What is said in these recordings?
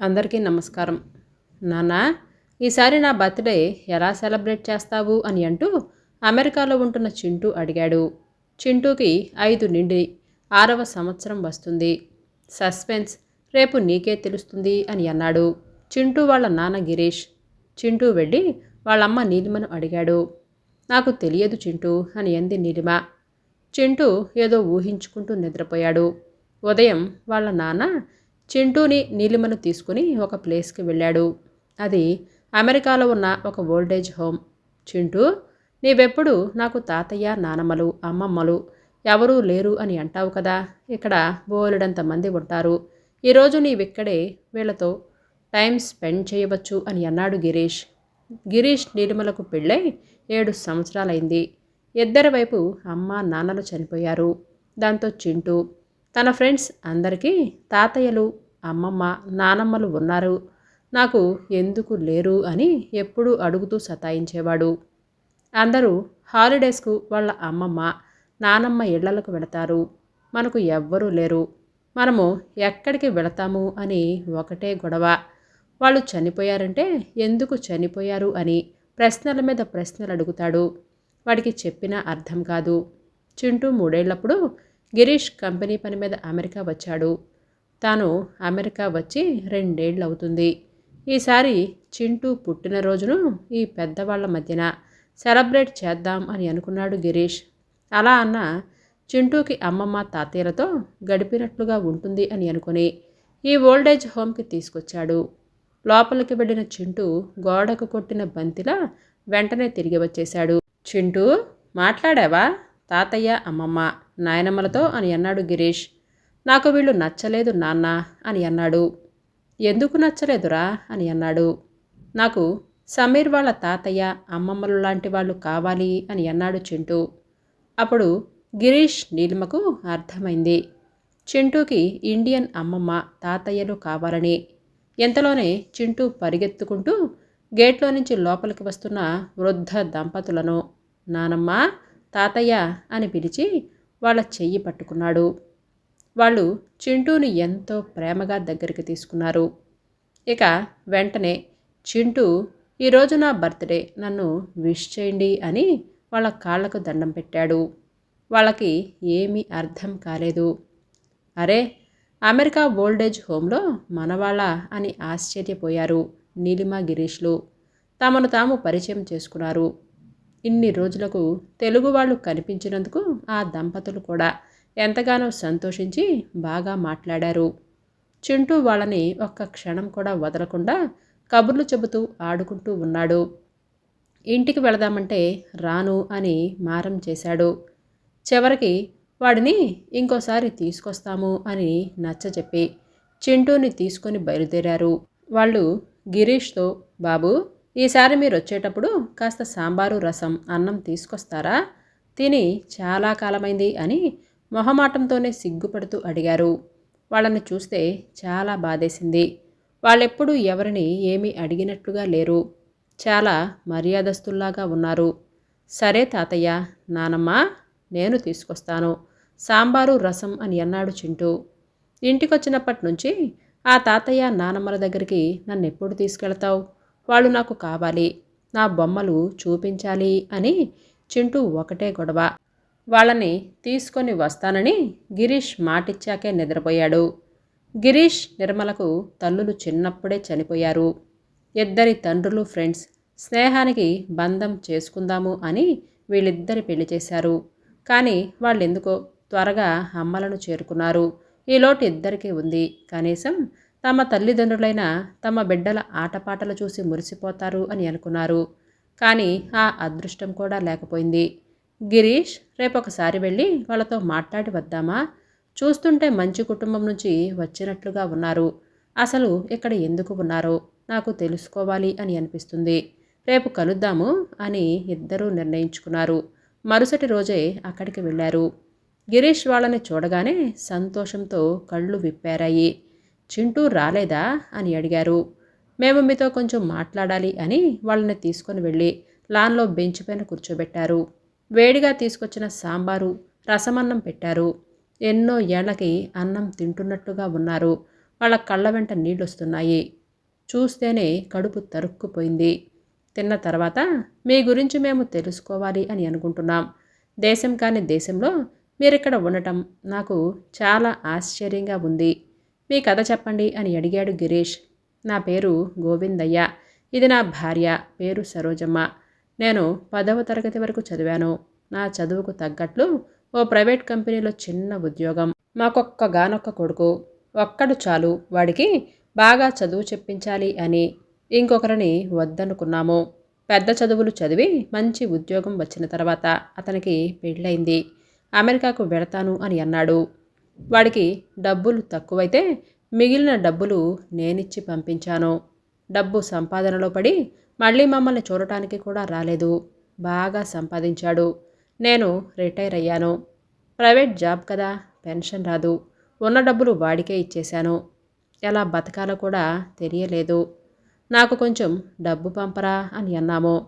అందరికీ నమస్కారం. నానా ఈసారి నా బర్త్డే ఎలా సెలబ్రేట్ చేస్తావు అని అంటూ అమెరికాలో ఉంటున్న చింటూ అడిగాడు. చింటూకి ఐదు నిండి ఆరవ సంవత్సరం వస్తుంది. సస్పెన్స్ రేపు నీకే తెలుస్తుంది అని అన్నాడు. చింటూ వాళ్ళ నాన్న గిరీష్. చింటూ వెళ్ళి వాళ్ళమ్మ నీలిమను అడిగాడు. నాకు తెలియదు చింటూ అని అంది నీలిమ. చింటూ ఏదో ఊహించుకుంటూ నిద్రపోయాడు. ఉదయం వాళ్ళ నాన్న చింటూని నీలిమను తీసుకుని ఒక ప్లేస్కి వెళ్ళాడు. అది అమెరికాలో ఉన్న ఒక ఓల్డేజ్ హోమ్. చింటూ నీవెప్పుడు నాకు తాతయ్య నానమ్మలు అమ్మమ్మలు ఎవరూ లేరు అని అంటావు కదా? ఇక్కడ బోలెడంత మంది ఉంటారు. ఈరోజు నీవిక్కడే వీళ్ళతో టైం స్పెండ్ చేయవచ్చు అని అన్నాడు గిరీష్. గిరీష్ నీలిమలకు పెళ్ళై ఏడు సంవత్సరాలైంది. ఇద్దరి వైపు అమ్మ నాన్నలు చనిపోయారు. దాంతో చింటూ తన ఫ్రెండ్స్ అందరికీ తాతయ్యలు అమ్మమ్మ నానమ్మలు ఉన్నారు. నాకు ఎందుకు లేరు అని ఎప్పుడూ అడుగుతూ సతాయించేవాడు. అందరూ హాలిడేస్కు వాళ్ళ అమ్మమ్మ నానమ్మ ఇళ్ళలకు వెళతారు. మనకు ఎవ్వరూ లేరు. మనము ఎక్కడికి వెళతాము అని ఒకటే గొడవ. వాళ్ళు చనిపోయారంటే ఎందుకు చనిపోయారు అని ప్రశ్నల మీద ప్రశ్నలు అడుగుతాడు. వాడికి చెప్పినా అర్థం కాదు. చింటూ మూడేళ్ళప్పుడు గిరీష్ కంపెనీ పని మీద అమెరికా వచ్చాడు. తాను అమెరికా వచ్చి రెండేళ్ళు అవుతుంది ఈసారి చింటూ పుట్టినరోజును ఈ పెద్దవాళ్ళ మధ్యన సెలబ్రేట్ చేద్దాం అని అనుకున్నాడు గిరీష్. అలా అన్న చింటూకి అమ్మమ్మ తాతయ్యలతో గడిపినట్లుగా ఉంటుంది అని అనుకుని ఈ ఓల్డేజ్ హోమ్కి తీసుకొచ్చాడు. లోపలికి వెళ్ళిన చింటూ గోడకు కొట్టిన బంతిలా వెంటనే తిరిగి వచ్చేశాడు. చింటూ మాట్లాడావా? తాతయ్య అమ్మమ్మ నాయనమ్మలతో అని అన్నాడు గిరీష్. నాకు వీళ్ళు నచ్చలేదు నాన్న అని అన్నాడు. ఎందుకు నచ్చలేదురా అని అన్నాడు. నాకు సమీర్ వాళ్ళ తాతయ్య అమ్మమ్మలు లాంటి వాళ్ళు కావాలి అని అన్నాడు చింటూ. అప్పుడు గిరీష్ నీలిమకు అర్థమైంది. చింటూకి ఇండియన్ అమ్మమ్మ తాతయ్యలు కావాలని. ఎంతలోనే చింటూ పరిగెత్తుకుంటూ గేట్లో నుంచి లోపలికి వస్తున్న వృద్ధ దంపతులను నానమ్మ తాతయ్య అని పిలిచి వాళ్ళ చెయ్యి పట్టుకున్నాడు. వాళ్ళు చింటూని ఎంతో ప్రేమగా దగ్గరికి తీసుకున్నారు. ఇక వెంటనే చింటూ ఈరోజు నా బర్త్డే నన్ను విష్ చేయండి అని వాళ్ళ కాళ్ళకు దండం పెట్టాడు. వాళ్ళకి ఏమీ అర్థం కాలేదు. అరే అమెరికా ఓల్డేజ్ హోమ్లో మనవాళ్ళ అని ఆశ్చర్యపోయారు నీలిమ గిరీష్లు. తమను తాము పరిచయం చేసుకున్నారు. ఇన్ని రోజులకు తెలుగు వాళ్ళు కనిపించినందుకు ఆ దంపతులు కూడా ఎంతగానో సంతోషించి బాగా మాట్లాడారు. చింటూ వాళ్ళని ఒక్క క్షణం కూడా వదలకుండా కబుర్లు చెబుతూ ఆడుకుంటూ ఉన్నాడు. ఇంటికి వెళదామంటే రాను అని మారం చేశాడు. చివరికి వాడిని ఇంకోసారి తీసుకొస్తాము అని నచ్చజెప్పి చింటూని తీసుకొని బయలుదేరారు. వాళ్ళు గిరీష్తో బాబు ఈసారి మీరు వచ్చేటప్పుడు కాస్త సాంబారు రసం అన్నం తీసుకొస్తారా? తిని చాలా కాలమైంది అని మొహమాటంతోనే సిగ్గుపడుతూ అడిగారు. వాళ్ళని చూస్తే చాలా బాధేసింది. వాళ్ళెప్పుడూ ఎవరిని ఏమీ అడిగినట్లుగా లేరు. చాలా మర్యాదస్తుల్లాగా ఉన్నారు. సరే తాతయ్య నానమ్మ నేను తీసుకొస్తాను. సాంబారు రసం అని అన్నాడు చింటూ. ఇంటికొచ్చినప్పటి నుంచి ఆ తాతయ్య నానమ్మల దగ్గరికి నన్ను ఎప్పుడు తీసుకెళ్తావు? వాళ్ళు నాకు కావాలి నా బొమ్మలు చూపించాలి అని చింటూ ఒకటే గొడవ. వాళ్ళని తీసుకొని వస్తానని గిరీష్ మాటిచ్చాకే నిద్రపోయాడు. గిరీష్ నిర్మలకు తల్లులు చిన్నప్పుడే చనిపోయారు. ఇద్దరి తండ్రులు ఫ్రెండ్స్ స్నేహానికి బంధం చేసుకుందాము అని వీళ్ళిద్దరి పెళ్ళి చేశారు. కానీ వాళ్ళెందుకో త్వరగా అమ్మలను చేరుకున్నారు. ఈ లోటు ఇద్దరికీ ఉంది. కనీసం తమ తల్లిదండ్రులైన తమ బిడ్డల ఆటపాటలు చూసి మురిసిపోతారు అని అనుకున్నారు. కానీ ఆ అదృష్టం కూడా లేకపోయింది. గిరీష్ రేపొకసారి వెళ్ళి వాళ్ళతో మాట్లాడి వద్దామా? చూస్తుంటే మంచి కుటుంబం నుంచి వచ్చినట్లుగా ఉన్నారు. అసలు ఇక్కడ ఎందుకు ఉన్నారో? నాకు తెలుసుకోవాలి అని అనిపిస్తుంది. రేపు కలుద్దాము అని ఇద్దరూ నిర్ణయించుకున్నారు. మరుసటి రోజే అక్కడికి వెళ్ళారు. గిరీష్ వాళ్ళని చూడగానే సంతోషంతో కళ్ళు విప్పారాయి. చింటూ రాలేదా అని అడిగారు. మేము మీతో కొంచెం మాట్లాడాలి అని వాళ్ళని తీసుకొని వెళ్ళి లాన్లో బెంచ్ పైన కూర్చోబెట్టారు. వేడిగా తీసుకొచ్చిన సాంబారు రసమన్నం పెట్టారు. ఎన్నో ఏళ్ళకి అన్నం తింటున్నట్టుగా ఉన్నారు. వాళ్ళ కళ్ళ వెంట నీళ్ళొస్తున్నాయి. చూస్తేనే కడుపు తరుక్కుపోయింది. తిన్న తర్వాత మీ గురించి మేము తెలుసుకోవాలి అని అనుకుంటున్నాం. దేశం కాని దేశంలో మీరిక్కడ ఉండటం నాకు చాలా ఆశ్చర్యంగా ఉంది. మీ కథ చెప్పండి అని అడిగాడు గిరీష్. నా పేరు గోవిందయ్య. ఇది నా భార్య పేరు సరోజమ్మ. నేను పదవ తరగతి వరకు చదివాను. నా చదువుకు తగ్గట్లు ఓ ప్రైవేట్ కంపెనీలో చిన్న ఉద్యోగం. మాకొక్క గానొక్క కొడుకు. ఒక్కడు చాలు. వాడికి బాగా చదువు చెప్పించాలి అని. ఇంకొకరిని వద్దనుకున్నాము. పెద్ద చదువులు చదివి మంచి ఉద్యోగం వచ్చిన తర్వాత అతనికి పెళ్ళైంది అమెరికాకు వెడతాను అని అన్నాడు. వాడికి డబ్బులు తక్కువైతే మిగిలిన డబ్బులు నేనిచ్చి పంపించాను. డబ్బు సంపాదనలో పడి మళ్ళీ మమ్మల్ని చూడటానికి కూడా రాలేదు. బాగా సంపాదించాడు. నేను రిటైర్ అయ్యాను. ప్రైవేట్ జాబ్ కదా పెన్షన్ రాదు. ఉన్న డబ్బులు వాడికే ఇచ్చేశాను. ఎలా బతకాలో కూడా తెలియలేదు. నాకు కొంచెం డబ్బు పంపరా అని అన్నాము.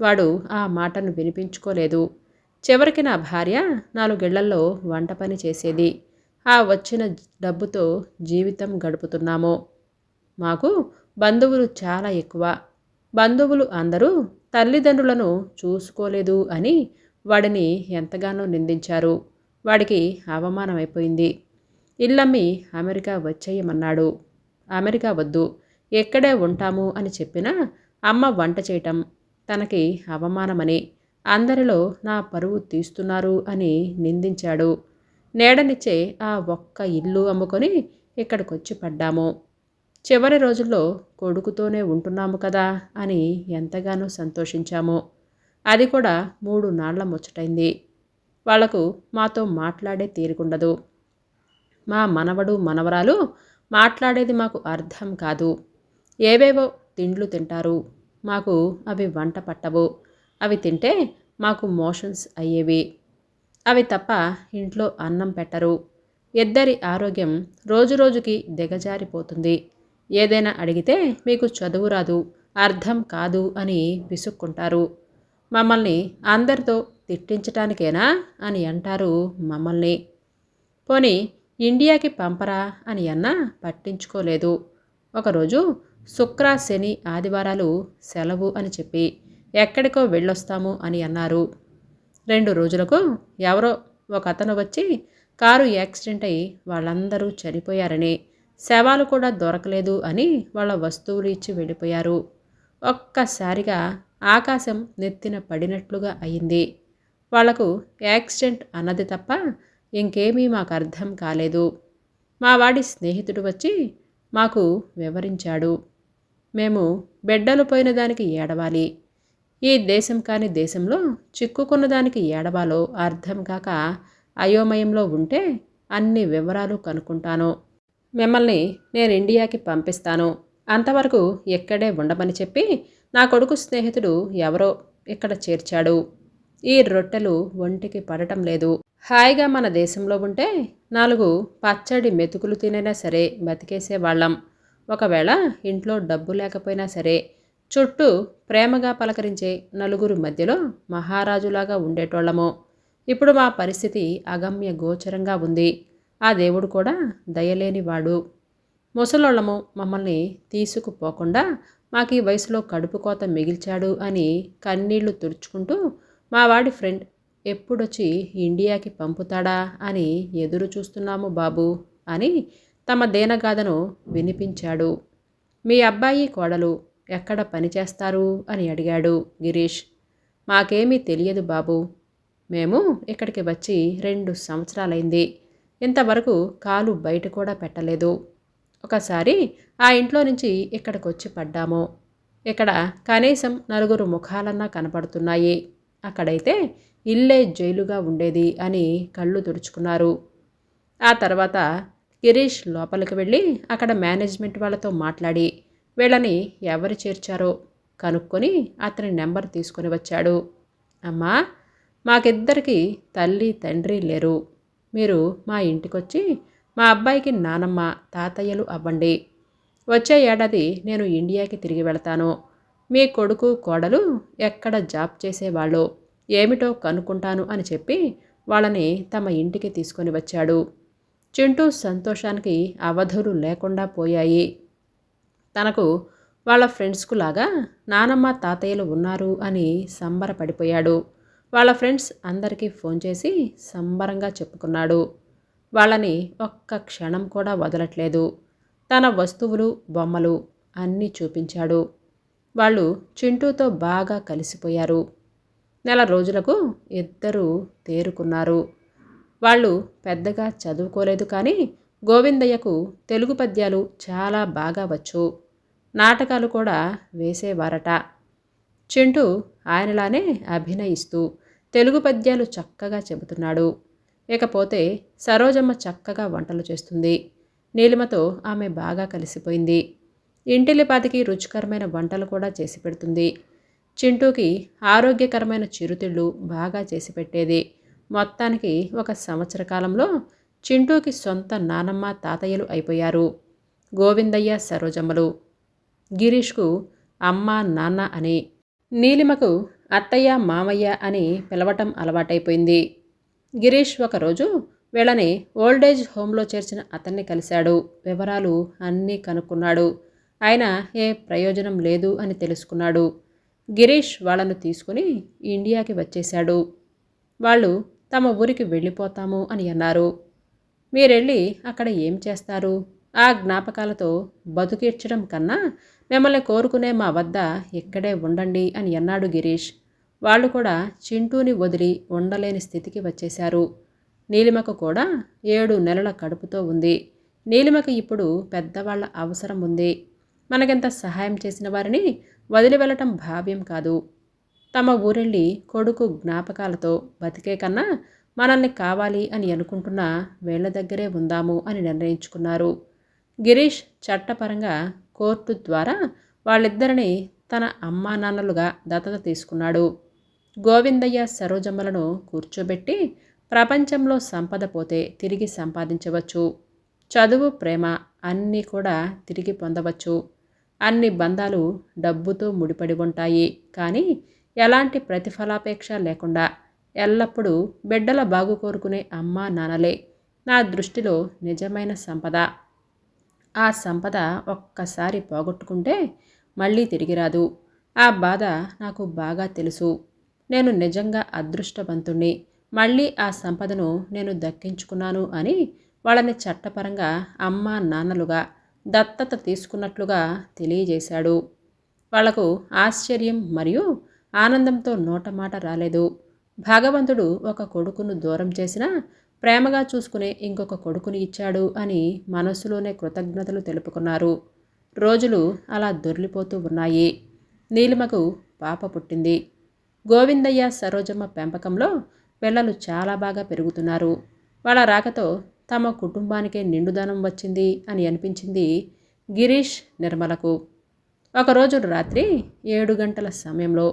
వాడు ఆ మాటను వినిపించుకోలేదు. చివరికి నా భార్య నాలుగేళ్ళలో వంట పని చేసేది. ఆ వచ్చిన డబ్బుతో జీవితం గడుపుతున్నాము. మాకు బంధువులు చాలా ఎక్కువ. బంధువులు అందరూ తల్లిదండ్రులను చూసుకోలేదు అని వాడిని ఎంతగానో నిందించారు. వాడికి అవమానమైపోయింది. ఇల్లమ్మి అమెరికా వచ్చేయమన్నాడు. అమెరికా వద్దు ఎక్కడే ఉంటాము అని చెప్పినా అమ్మ వంట చేయటం తనకి అవమానమని అందరిలో నా పరువు తీస్తున్నారు అని నిందించాడు. నేడనిచ్చే ఆ ఒక్క ఇల్లు అమ్ముకొని ఇక్కడికొచ్చి పడ్డాము. చివరి రోజుల్లో కొడుకుతోనే ఉంటున్నాము కదా అని ఎంతగానో సంతోషించాము. అది కూడా మూడు నాళ్ళ ముచ్చటైంది. వాళ్ళకు మాతో మాట్లాడే తీరుకుండదు మా మనవడు మనవరాలు మాట్లాడేది మాకు అర్థం కాదు. ఏవేవో తిండ్లు తింటారు. మాకు అవి వంట పట్టవు. అవి తింటే మాకు మోషన్స్ అయ్యేవి. అవి తప్ప ఇంట్లో అన్నం పెట్టరు. ఇద్దరి ఆరోగ్యం రోజురోజుకి దిగజారిపోతుంది. ఏదైనా అడిగితే మీకు చదువు రాదు అర్థం కాదు అని విసుక్కుంటారు. మమ్మల్ని అందరితో తిట్టించటానికేనా అని అంటారు మమ్మల్ని. పోని ఇండియాకి పంపరా అని అన్నా పట్టించుకోలేదు. ఒకరోజు శుక్ర శని ఆదివారాలు సెలవు అని చెప్పి ఎక్కడికో వెళ్ళొస్తాము అని అన్నారు. రెండు రోజులకు ఎవరో ఒక అతను వచ్చి కారు యాక్సిడెంట్ అయి వాళ్ళందరూ చనిపోయారని శవాలు కూడా దొరకలేదు అని వాళ్ళ వస్తువులు ఇచ్చి వెళ్ళిపోయారు. ఒక్కసారిగా ఆకాశం నెత్తిన పడినట్లుగా అయింది వాళ్ళకు యాక్సిడెంట్ అన్నది తప్ప ఇంకేమీ మాకు అర్థం కాలేదు. మా వాడి స్నేహితుడు వచ్చి మాకు వివరించాడు. మేము బిడ్డలు పోయిన దానికి ఏడవాలి. ఈ దేశం కాని దేశంలో చిక్కుకున్న దానికి ఏడవాలో అర్థం కాక అయోమయంలో ఉంటే అన్ని వివరాలు కనుక్కుంటాను. మిమ్మల్ని నేను ఇండియాకి పంపిస్తాను. అంతవరకు ఎక్కడే ఉండమని చెప్పి నా కొడుకు స్నేహితుడు ఎవరో ఇక్కడ చేర్చాడు. ఈ రొట్టెలు ఒంటికి పడటం లేదు. హాయిగా మన దేశంలో ఉంటే నాలుగు పచ్చడి మెతుకులు తినైనా సరే బతికేసేవాళ్ళం. ఒకవేళ ఇంట్లో డబ్బు లేకపోయినా సరే చుట్టూ ప్రేమగా పలకరించే నలుగురు మధ్యలో మహారాజులాగా ఉండేటోళ్ళము. ఇప్పుడు మా పరిస్థితి అగమ్య గోచరంగా ఉంది. ఆ దేవుడు కూడా దయలేనివాడు. ముసలోళ్ళము మమ్మల్ని తీసుకుపోకుండా మాకు ఈ వయసులో కడుపు కోత మిగిల్చాడు అని కన్నీళ్ళు తుడుచుకుంటూ మా వాడి ఫ్రెండ్ ఎప్పుడొచ్చి ఇండియాకి పంపుతాడా అని ఎదురు చూస్తున్నాము బాబు అని తమ దేనగాథను వినిపించాడు. మీ అబ్బాయి కోడలు ఎక్కడ పనిచేస్తారు అని అడిగాడు గిరీష్. మాకేమీ తెలియదు బాబు. మేము ఇక్కడికి వచ్చి రెండు సంవత్సరాలైంది. ఇంతవరకు కాలు బయట కూడా పెట్టలేదు. ఒకసారి ఆ ఇంట్లో నుంచి ఇక్కడికి వచ్చి పడ్డాము. ఇక్కడ కనీసం నలుగురు ముఖాలన్నా కనపడుతున్నాయి. అక్కడైతే ఇల్లే జైలుగా ఉండేది అని కళ్ళు తుడుచుకున్నారు. ఆ తర్వాత గిరీష్ లోపలికి వెళ్ళి అక్కడ మేనేజ్మెంట్ వాళ్ళతో మాట్లాడి వీళ్ళని ఎవరు చేర్చారో కనుక్కొని అతని నెంబర్ తీసుకొని వచ్చాడు. అమ్మా మాకిద్దరికి తల్లి తండ్రి లేరు. మీరు మా ఇంటికొచ్చి మా అబ్బాయికి నానమ్మ తాతయ్యలు అవ్వండి. వచ్చే ఏడాది నేను ఇండియాకి తిరిగి వెళతాను. మీ కొడుకు కోడలు ఎక్కడ జాబ్ చేసేవాళ్ళో? ఏమిటో కనుక్కుంటాను అని చెప్పి వాళ్ళని తమ ఇంటికి తీసుకొని వచ్చాడు. చింటూ సంతోషానికి అవధులు లేకుండా పోయాయి. తనకు వాళ్ళ ఫ్రెండ్స్కు లాగా నానమ్మ తాతయ్యలు ఉన్నారు అని సంబరపడిపోయాడు. వాళ్ళ ఫ్రెండ్స్ అందరికీ ఫోన్ చేసి సంబరంగా చెప్పుకున్నాడు. వాళ్ళని ఒక్క క్షణం కూడా వదలట్లేదు. తన వస్తువులు బొమ్మలు అన్నీ చూపించాడు. వాళ్ళు చింటూతో బాగా కలిసిపోయారు. నెల రోజులకు ఇద్దరూ తేరుకున్నారు. వాళ్ళు పెద్దగా చదువుకోలేదు కానీ గోవిందయ్యకు తెలుగు పద్యాలు చాలా బాగా వచ్చు. నాటకాలు కూడా వేసేవారట. చింటూ ఆయనలానే అభినయిస్తూ తెలుగు పద్యాలు చక్కగా చెబుతున్నాడు. ఇకపోతే సరోజమ్మ చక్కగా వంటలు చేస్తుంది. నీలిమతో ఆమె బాగా కలిసిపోయింది. ఇంటిలిపాతికి రుచికరమైన వంటలు కూడా చేసి పెడుతుంది. చింటూకి ఆరోగ్యకరమైన చిరుతిళ్ళు బాగా చేసి పెట్టేది. మొత్తానికి ఒక సంవత్సర కాలంలో చింటూకి సొంత నానమ్మ తాతయ్యలు అయిపోయారు. గోవిందయ్య సరోజమ్మలు. గిరీష్కు అమ్మ నాన్న అని నీలిమకు అత్తయ్య మామయ్య అని పిలవటం అలవాటైపోయింది. గిరీష్ ఒకరోజు వీళ్ళని ఓల్డేజ్ హోంలో చేర్చిన అతన్ని కలిశాడు. వివరాలు అన్నీ కనుక్కున్నాడు. ఆయన ఏ ప్రయోజనం లేదు అని తెలుసుకున్నాడు. గిరీష్ వాళ్ళను తీసుకుని ఇండియాకి వచ్చేశాడు. వాళ్ళు తమ ఊరికి వెళ్ళిపోతాము అని అన్నారు. మీరెళ్ళి అక్కడ ఏం చేస్తారు? ఆ జ్ఞాపకాలతో బతుకీర్చడం కన్నా మిమ్మల్ని కోరుకునే మా వద్ద ఇక్కడే ఉండండి అని అన్నాడు గిరీష్. వాళ్ళు కూడా చింటూని వదిలి ఉండలేని స్థితికి వచ్చేశారు. నీలిమకు కూడా ఏడు నెలల కడుపుతో ఉంది. నీలిమకు ఇప్పుడు పెద్దవాళ్ళ అవసరం ఉంది. మనకెంత సహాయం చేసిన వారిని వదిలి వెళ్ళటం భావ్యం కాదు. తమ ఊరెళ్ళి కొడుకు జ్ఞాపకాలతో బతికే కన్నా మనల్ని కావాలి అని అనుకుంటున్న వేళ్ళ దగ్గరే ఉందాము అని నిర్ణయించుకున్నారు. గిరీష్ చట్టపరంగా కోర్టు ద్వారా వాళ్ళిద్దరిని తన అమ్మా నాన్నలుగా దత్తత తీసుకున్నాడు. గోవిందయ్య సరోజమ్మలను కూర్చోబెట్టి ప్రపంచంలో సంపద పోతే తిరిగి సంపాదించవచ్చు. చదువు ప్రేమ అన్నీ కూడా తిరిగి పొందవచ్చు. అన్ని బంధాలు డబ్బుతో ముడిపడి ఉంటాయి. కానీ ఎలాంటి ప్రతిఫలాపేక్ష లేకుండా ఎల్లప్పుడూ బిడ్డల బాగు కోరుకునే అమ్మా నాన్నలే. నా దృష్టిలో నిజమైన సంపద. ఆ సంపద ఒక్కసారి పోగొట్టుకుంటే మళ్ళీ తిరిగి రాదు. ఆ బాధ నాకు బాగా తెలుసు. నేను నిజంగా అదృష్టవంతుణ్ణి. మళ్ళీ ఆ సంపదను నేను దక్కించుకున్నాను అని వాళ్ళని చట్టపరంగా అమ్మ నాన్నలుగా దత్తత తీసుకున్నట్లుగా తెలియజేశాడు. వాళ్ళకు ఆశ్చర్యం మరియు ఆనందంతో నోటమాట రాలేదు. భగవంతుడు ఒక కొడుకును దూరం చేసినా ప్రేమగా చూసుకునే ఇంకొక కొడుకుని ఇచ్చాడు అని మనస్సులోనే కృతజ్ఞతలు తెలుపుకున్నారు. రోజులు అలా దొర్లిపోతూ ఉన్నాయి. నీలిమకు పాప పుట్టింది. గోవిందయ్య సరోజమ్మ పెంపకంలో పిల్లలు చాలా బాగా పెరుగుతున్నారు. వాళ్ళ రాకతో తమ కుటుంబానికే నిండుదనం వచ్చింది అని అనిపించింది గిరీష్ నిర్మలకు. ఒకరోజు రాత్రి ఏడు గంటల సమయంలో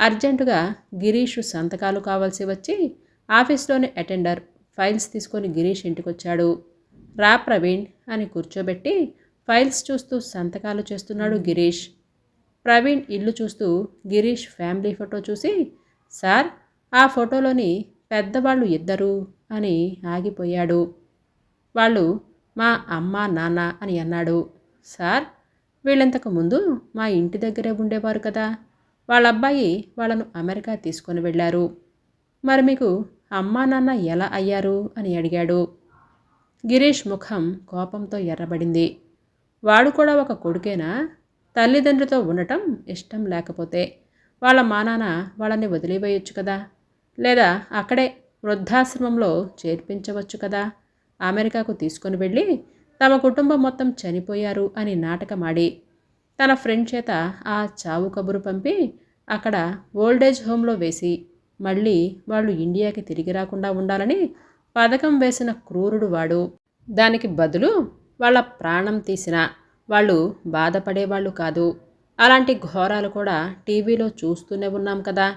అర్జెంటుగా గిరీష్ సంతకాలు కావాల్సి వచ్చి ఆఫీస్లోని అటెండర్ ఫైల్స్ తీసుకొని గిరీష్ ఇంటికొచ్చాడు. రా ప్రవీణ్ అని కూర్చోబెట్టి ఫైల్స్ చూస్తూ సంతకాలు చేస్తున్నాడు గిరీష్. ప్రవీణ్ ఇల్లు చూస్తూ గిరీష్ ఫ్యామిలీ ఫోటో చూసి సార్ ఆ ఫోటోలోని పెద్దవాళ్ళు ఇద్దరు అని ఆగిపోయాడు. వాళ్ళు మా అమ్మ నాన్న అని అన్నాడు. సార్ వీళ్ళంతకు ముందు మా ఇంటి దగ్గరే ఉండేవారు కదా వాళ్ళ అబ్బాయి వాళ్ళను అమెరికా తీసుకొని వెళ్ళారు. మరి మీకు అమ్మా నాన్న ఎలా అయ్యారు? అని అడిగాడు. గిరీష్ ముఖం కోపంతో ఎర్రబడింది. వాడు కూడా ఒక కొడుకేనా? తల్లిదండ్రులతో ఉండటం ఇష్టం లేకపోతే వాళ్ళ మా నాన్న వాళ్ళని వదిలివేయొచ్చు కదా? లేదా అక్కడే వృద్ధాశ్రమంలో చేర్పించవచ్చు కదా? అమెరికాకు తీసుకొని వెళ్ళి తమ కుటుంబం మొత్తం చనిపోయారు అని నాటకమాడి తన ఫ్రెండ్ చేత ఆ చావు కబురు పంపి అక్కడ ఓల్డేజ్ హోమ్లో వేసి మళ్ళీ వాళ్ళు ఇండియాకి తిరిగి రాకుండా ఉండాలని పథకం వేసిన క్రూరుడు వాడు. దానికి బదులు వాళ్ళ ప్రాణం తీసిన వాళ్ళు బాధపడేవాళ్ళు కాదు. అలాంటి ఘోరాలు కూడా టీవీలో చూస్తూనే ఉన్నాం కదా.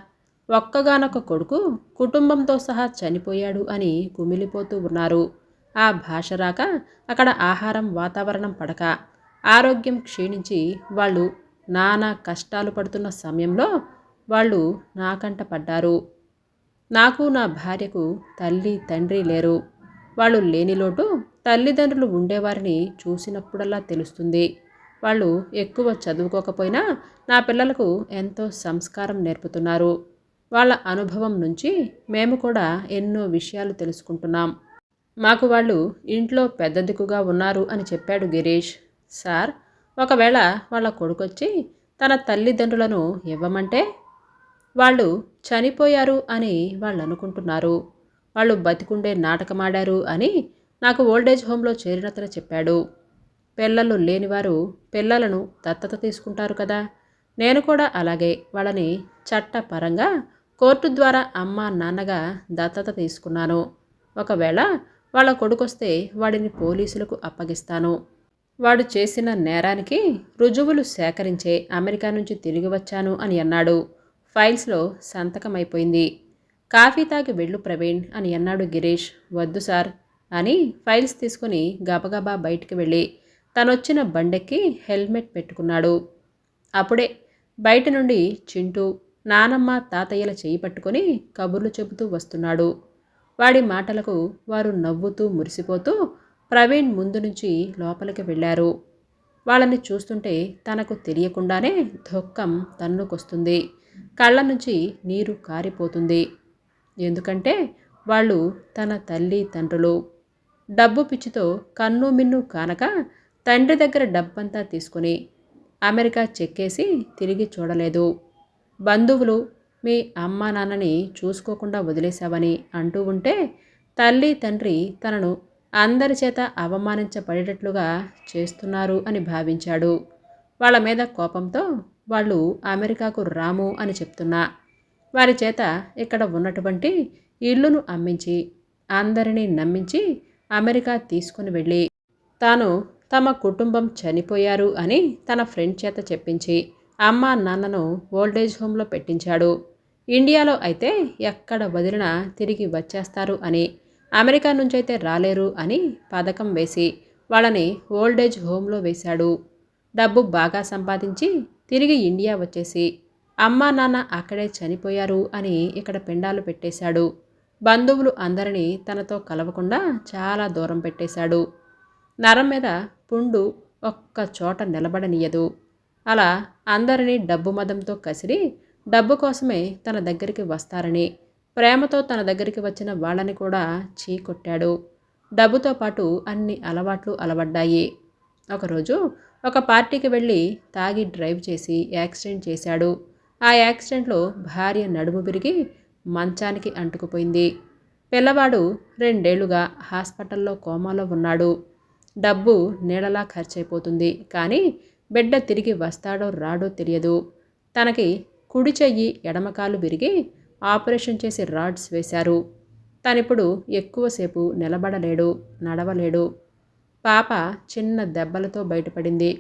ఒక్కగానొక్క కొడుకు కుటుంబంతో సహా చనిపోయాడు అని కుమిలిపోతూ ఉన్నారు. ఆ భాష రాక అక్కడ ఆహారం వాతావరణం పడక ఆరోగ్యం క్షీణించి వాళ్ళు నానా కష్టాలు పడుతున్న సమయంలో వాళ్ళు నాకంట పడ్డారు. నాకు నా భార్యకు తల్లి తండ్రి లేరు. వాళ్ళు లేని లోటు తల్లిదండ్రులు ఉండేవారిని చూసినప్పుడల్లా తెలుస్తుంది. వాళ్ళు ఎక్కువ చదువుకోకపోయినా నా పిల్లలకు ఎంతో సంస్కారం నేర్పుతున్నారు. వాళ్ళ అనుభవం నుంచి మేము కూడా ఎన్నో విషయాలు తెలుసుకుంటున్నాం. మాకు వాళ్ళు ఇంట్లో పెద్ద దిక్కుగా ఉన్నారు అని చెప్పాడు గిరీష్. సార్ ఒకవేళ వాళ్ళ కొడుకొచ్చి తన తల్లిదండ్రులను ఇవ్వమంటే వాళ్ళు చనిపోయారు అని వాళ్ళు అనుకుంటున్నారు. వాళ్ళు బతికుండే నాటకమాడారు అని నాకు ఓల్డేజ్ హోమ్లో చేరినతను చెప్పాడు. పిల్లలు లేనివారు పిల్లలను దత్తత తీసుకుంటారు కదా. నేను కూడా అలాగే వాళ్ళని చట్టపరంగా కోర్టు ద్వారా అమ్మ నాన్నగా దత్తత తీసుకున్నాను. ఒకవేళ వాళ్ళ కొడుకొస్తే వాడిని పోలీసులకు అప్పగిస్తాను. వాడు చేసిన నేరానికి రుజువులు సేకరించే అమెరికా నుంచి తిరిగి వచ్చాను అని అన్నాడు. ఫైల్స్లో సంతకమైపోయింది. కాఫీ తాగి వెళ్ళు ప్రవీణ్ అని అన్నాడు గిరీష్. వద్దు సార్ అని ఫైల్స్ తీసుకుని గబగబా బయటికి వెళ్ళి తనొచ్చిన బండెక్కి హెల్మెట్ పెట్టుకున్నాడు. అప్పుడే బయట నుండి చింటూ నానమ్మ తాతయ్యల చేయి పట్టుకొని కబుర్లు చెబుతూ వస్తున్నాడు. వాడి మాటలకు వారు నవ్వుతూ మురిసిపోతూ ప్రవీణ్ ముందు నుంచి లోపలికి వెళ్ళారు. వాళ్ళని చూస్తుంటే తనకు తెలియకుండానే దుఃఖం తన్నుకొస్తుంది. కళ్ళ నుంచి నీరు కారిపోతుంది. ఎందుకంటే వాళ్ళు తన తల్లి తండ్రులు. డబ్బు పిచ్చితో కన్ను మిన్ను కానక తండ్రి దగ్గర డబ్బంతా తీసుకుని అమెరికా చెక్కేసి తిరిగి చూడలేదు. బంధువులు మీ అమ్మా నాన్నని చూసుకోకుండా వదిలేశావని అంటూ ఉంటే తల్లి తండ్రి తనను అందరి చేత అవమానించబడేటట్లుగా చేస్తున్నారు అని భావించాడు. వాళ్ళ మీద కోపంతో వాళ్ళు అమెరికాకు రాము అని చెప్తున్నా. వారి చేత ఇక్కడ ఉన్నటువంటి ఇల్లును అమ్మించి అందరినీ నమ్మించి అమెరికా తీసుకుని వెళ్ళి తాను తమ కుటుంబం చనిపోయారు అని తన ఫ్రెండ్ చేత చెప్పించి అమ్మ నాన్నను ఓల్డేజ్ హోమ్లో పెట్టించాడు. ఇండియాలో అయితే ఎక్కడ వదిలినా తిరిగి వచ్చేస్తారు అని అమెరికా నుంచైతే రాలేరు అని పథకం వేసి వాళ్ళని ఓల్డేజ్ హోమ్లో వేశాడు. డబ్బు బాగా సంపాదించి తిరిగి ఇండియా వచ్చేసి అమ్మా నాన్న అక్కడే చనిపోయారు అని ఇక్కడ పిండాలు పెట్టేశాడు. బంధువులు అందరినీ తనతో కలవకుండా చాలా దూరం పెట్టేశాడు. నరం మీద పుండు ఒక్క చోట నిలబడనీయదు. అలా అందరినీ డబ్బు మదంతో కసిరి డబ్బు కోసమే తన దగ్గరికి వస్తారని ప్రేమతో తన దగ్గరికి వచ్చిన వాళ్ళని కూడా చీ కొట్టాడు డబ్బుతో పాటు అన్ని అలవాట్లు అలవడ్డాయి. ఒకరోజు ఒక పార్టీకి వెళ్ళి తాగి డ్రైవ్ చేసి యాక్సిడెంట్ చేశాడు. ఆ యాక్సిడెంట్లో భార్య నడుము విరిగి మంచానికి అంటుకుపోయింది. పిల్లవాడు రెండేళ్ళుగా హాస్పిటల్లో కోమాలో ఉన్నాడు. డబ్బు నీడలా ఖర్చయిపోతుంది కానీ బిడ్డ తిరిగి వస్తాడో రాడో తెలియదు. తనకి కుడి చెయ్యి ఎడమకాలు విరిగి ఆపరేషన్ చేసి రాడ్స్ వేశారు. తనిప్పుడు ఎక్కువసేపు నిలబడలేడు నడవలేడు. పాప చిన్న దెబ్బలతో బయటపడింది.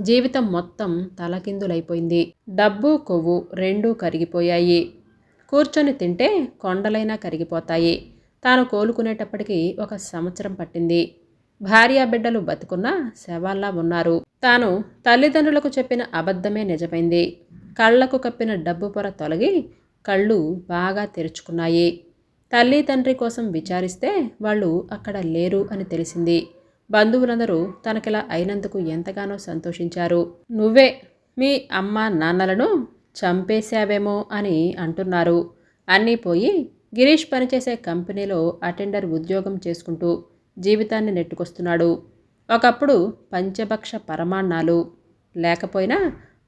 జీవితం మొత్తం తలకిందులైపోయింది. డబ్బు కొవ్వు రెండూ కరిగిపోయాయి. కూర్చొని తింటే కొండలైనా కరిగిపోతాయి. తాను కోలుకునేటప్పటికీ ఒక సంవత్సరం పట్టింది. భార్యా బిడ్డలు బతుకున్న శవాల్లా ఉన్నారు. తాను తల్లిదండ్రులకు చెప్పిన అబద్ధమే నిజమైంది. కళ్ళకు కప్పిన డబ్బు పొర తొలగి కళ్ళు బాగా తెరుచుకున్నాయి. తల్లి తండ్రి కోసం విచారిస్తే వాళ్ళు అక్కడ లేరు అని తెలిసింది. బంధువులందరూ తనకిలా అయినందుకు ఎంతగానో సంతోషించారు. నువ్వే మీ అమ్మ నాన్నలను చంపేశావేమో అని అంటున్నారు. అన్నీ పోయి గిరీష్ పనిచేసే కంపెనీలో అటెండర్ ఉద్యోగం చేసుకుంటూ జీవితాన్ని నెట్టుకొస్తున్నాడు. ఒకప్పుడు పంచభక్ష పరమాన్నాలు లేకపోయినా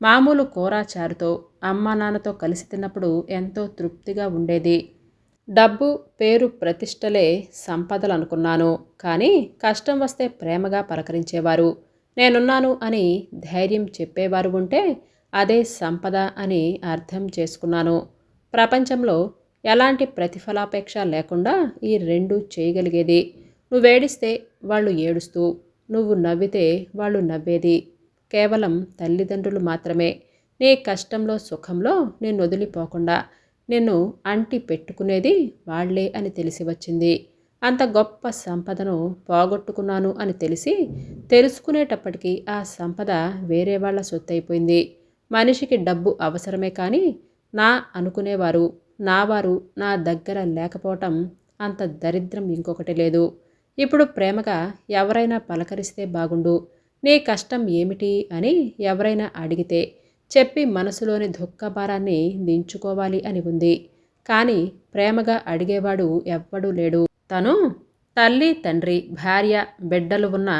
మామూలు కూరాచారుతో అమ్మా నాన్నతో కలిసి తిన్నప్పుడు ఎంతో తృప్తిగా ఉండేది. డబ్బు పేరు ప్రతిష్టలే సంపదలు అనుకున్నాను. కానీ కష్టం వస్తే ప్రేమగా పలకరించేవారు. నేనున్నాను అని ధైర్యం చెప్పేవారు ఉంటే అదే సంపద అని అర్థం చేసుకున్నాను. ప్రపంచంలో ఎలాంటి ప్రతిఫలాపేక్ష లేకుండా ఈ రెండు చేయగలిగేది. నువ్వేడిస్తే వాళ్ళు ఏడుస్తూ నువ్వు నవ్వితే వాళ్ళు నవ్వేది. కేవలం తల్లిదండ్రులు మాత్రమే. నీ కష్టంలో సుఖంలో నేను వదిలిపోకుండా నిన్ను అంటి పెట్టుకునేది వాళ్ళే అని తెలిసి వచ్చింది. అంత గొప్ప సంపదను పోగొట్టుకున్నాను అని తెలిసి తెలుసుకునేటప్పటికీ ఆ సంపద వేరే వాళ్ళ సొత్తైపోయింది. మనిషికి డబ్బు అవసరమే కానీ నా అనుకునేవారు నావారు నా దగ్గర లేకపోవటం అంత దరిద్రం ఇంకొకటి లేదు. ఇప్పుడు ప్రేమగా ఎవరైనా పలకరిస్తే బాగుండు నీ కష్టం ఏమిటి అని ఎవరైనా అడిగితే చెప్పి మనసులోని దుఃఖభారాన్ని దించుకోవాలి అని ఉంది. కానీ ప్రేమగా అడిగేవాడు ఎవ్వడూ లేడు. తను తల్లి తండ్రి భార్య బిడ్డలు ఉన్న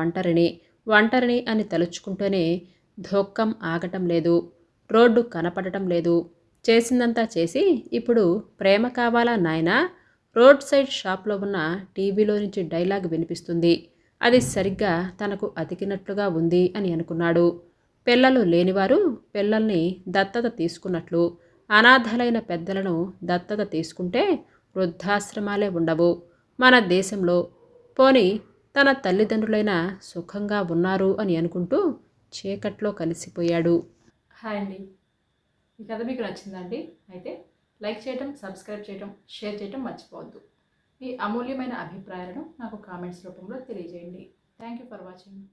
ఒంటరిని ఒంటరిని అని తలుచుకుంటూనే దుఃఖం ఆగటం లేదు. రోడ్డు కనపడటం లేదు. చేసిందంతా చేసి ఇప్పుడు ప్రేమ కావాలా నాయనా? రోడ్ సైడ్ షాప్లో ఉన్న టీవీలో నుంచి డైలాగ్ వినిపిస్తుంది. అది సరిగ్గా తనకు అతికినట్లుగా ఉంది అని అనుకున్నాడు. పిల్లలు లేనివారు పిల్లల్ని దత్తత తీసుకున్నట్లు అనాథలైన పెద్దలను దత్తత తీసుకుంటే వృద్ధాశ్రమాలే ఉండవు. మన దేశంలో పోని తన తల్లిదండ్రులైన సుఖంగా ఉన్నారు అని అనుకుంటూ చీకట్లో కలిసిపోయాడు. హాయ్ అండి. ఈ కథ మీకు నచ్చిందండి? అయితే లైక్ చేయటం సబ్స్క్రైబ్ చేయటం షేర్ చేయటం మర్చిపోవద్దు. మీ అమూల్యమైన అభిప్రాయాలను నాకు కామెంట్స్ రూపంలో తెలియజేయండి. Thank you for watching.